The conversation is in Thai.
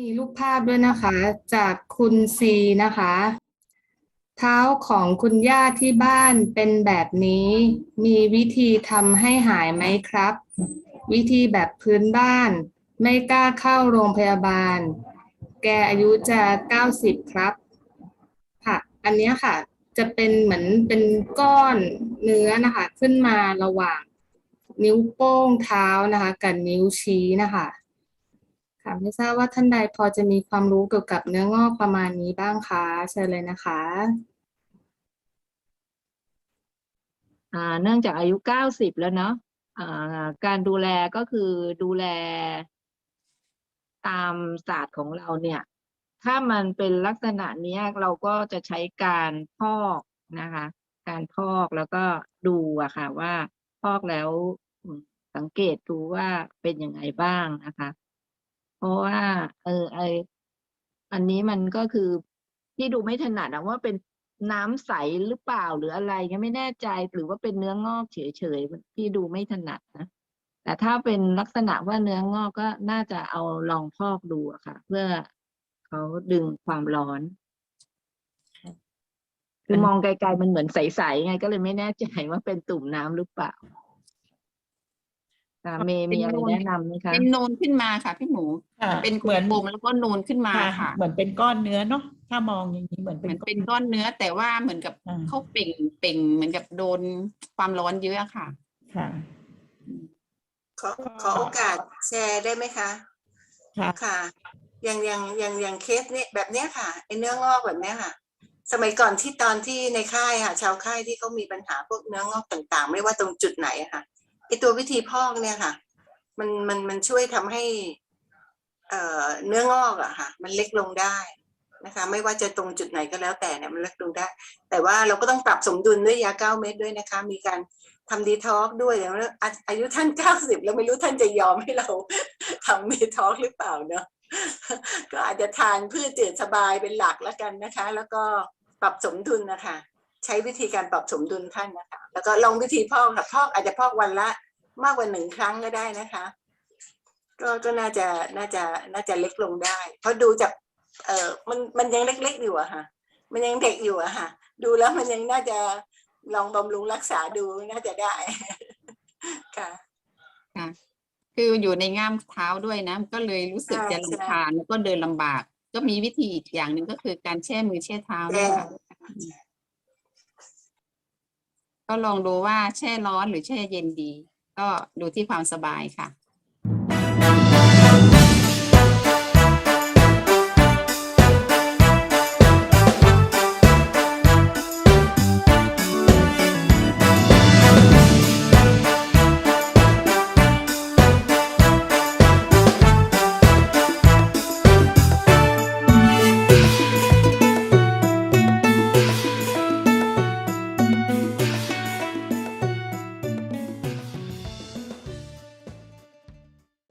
มีรูปภาพด้วยนะคะ จากคุณซีนะคะ เท้าของคุณย่าที่บ้านเป็นแบบนี้ มีวิธีทำให้หายไหมครับ วิธีแบบพื้นบ้าน ไม่กล้าเข้าโรงพยาบาล แกอายุจะเก้าสิบครับค่ะ อันนี้ค่ะ จะเป็นเหมือนเป็นก้อนเนื้อนะคะ ขึ้นมาระหว่างนิ้วโป้งเท้านะคะ กับนิ้วชี้นะคะ ค่ะไม่ทราบว่าท่านใดพอจะมีความรู้เกี่ยวกับเนื้องอกประมาณนี้บ้างคะเชิญเลยนะคะ อ่าเนื่องจากอายุเก้าสิบแล้วเนาะอ่าการดูแลก็คือดูแล ตามศาสตร์ของเราเนี่ย ถ้ามันเป็นลักษณะนี้เราก็จะใช้การพอกนะคะ การพอกแล้วก็ดูอะค่ะว่าพอกแล้วสังเกตดูว่าเป็นยังไงบ้างนะคะ เพราะว่า เออไออันนี้มันก็คือที่ดูไม่ถนัดอะว่าเป็นน้ำใสหรือเปล่าหรืออะไรเงี้ยไม่แน่ใจหรือว่าเป็นเนื้องอกเฉยๆที่ดูไม่ถนัดนะแต่ถ้าเป็นลักษณะว่าเนื้องอกก็น่าจะเอาลองพอกดูอะค่ะ เพื่อเขาดึงความร้อนคือมองไกลๆมันเหมือนใสๆไงก็เลยไม่แน่ใจว่าเป็นตุ่มน้ำหรือเปล่า ค่ะเมย์มีอะไรแนะนำไหมคะเป็นนูนขึ้นมาค่ะพี่หมู ค่ะเป็นเหมือน กลมๆแล้วก็นูนขึ้นมาค่ะ เหมือนเป็นก้อนเนื้อเนาะถ้ามองอย่างนี้เหมือนเหเป็มืนอน เป็นก้อนเนื้อแต่ว่าเหมือนกับอ่า เขาเป่งเป่งเหมือนกับโดนความร้อนเยอะค่ะ ค่ะ ขอขอโอกาสแชร์ได้ไหมคะ ค่ะ ค่ะ อย่างอย่างอย่างอย่างเคสเนี่ยแบบเนี้ยค่ะไอ้เนื้องอกแบบเนี้ยค่ะ สมัยก่อนที่ตอนที่ในค่ายค่ะ ชาวค่ายที่เขามีปัญหาพวกเนื้องอกต่างๆ ไม่ว่าตรงจุดไหนอะค่ะ ไอตัววิธีพอกเนี่ยค่ะ มันมันมันช่วยทำให้ เอ่อเนื้องอกอะค่ะ มันเล็กลงได้นะคะ ไม่ว่าจะตรงจุดไหนก็แล้วแต่เนี่ยมันเล็กลงได้ แต่ว่าเราก็ต้องปรับสมดุลด้วยยาเก้าเม็ดด้วยนะคะ มีการทำดีท็อกด้วยเดี๋ยวอาอายุท่านเก้าสิบแล้วไม่รู้ท่านจะยอมให้เราทำดีท็อกหรือเปล่าเนาะก็อาจจะทานพืชจืดสบายเป็นหลักแล้วกันนะคะ แล้วก็ปรับสมดุลนะคะ ใช้วิธีการปรับสมดุลท่านนะคะ แล้วก็ลองวิธีพอกค่ะพอกอาจจะพอกวันละ มากกว่าหนึ่งครั้งก็ได้นะคะ ก็ก็น่าจะน่าจะน่าจะเล็กลงได้ เพราะดูจากเออมันมันยังเล็กๆอยู่อะค่ะ มันยังเด็กอยู่อะค่ะ ดูแล้วมันยังน่าจะลองบำรุงรักษาดูน่าจะได้ ค่ะค่ะคืออยู่ในง่ามเท้าด้วยนะ ก็เลยรู้สึกใช่จะใช่ลำคาญแล้วก็เดินลำบาก ก็มีวิธีอีกอย่างหนึ่งก็คือการแช่มือแช่เท้าเนี่ยค่ะก็ลองดูว่าแช่ร้อนหรือแช่เย็นดี ก็ดูที่ความสบายค่ะ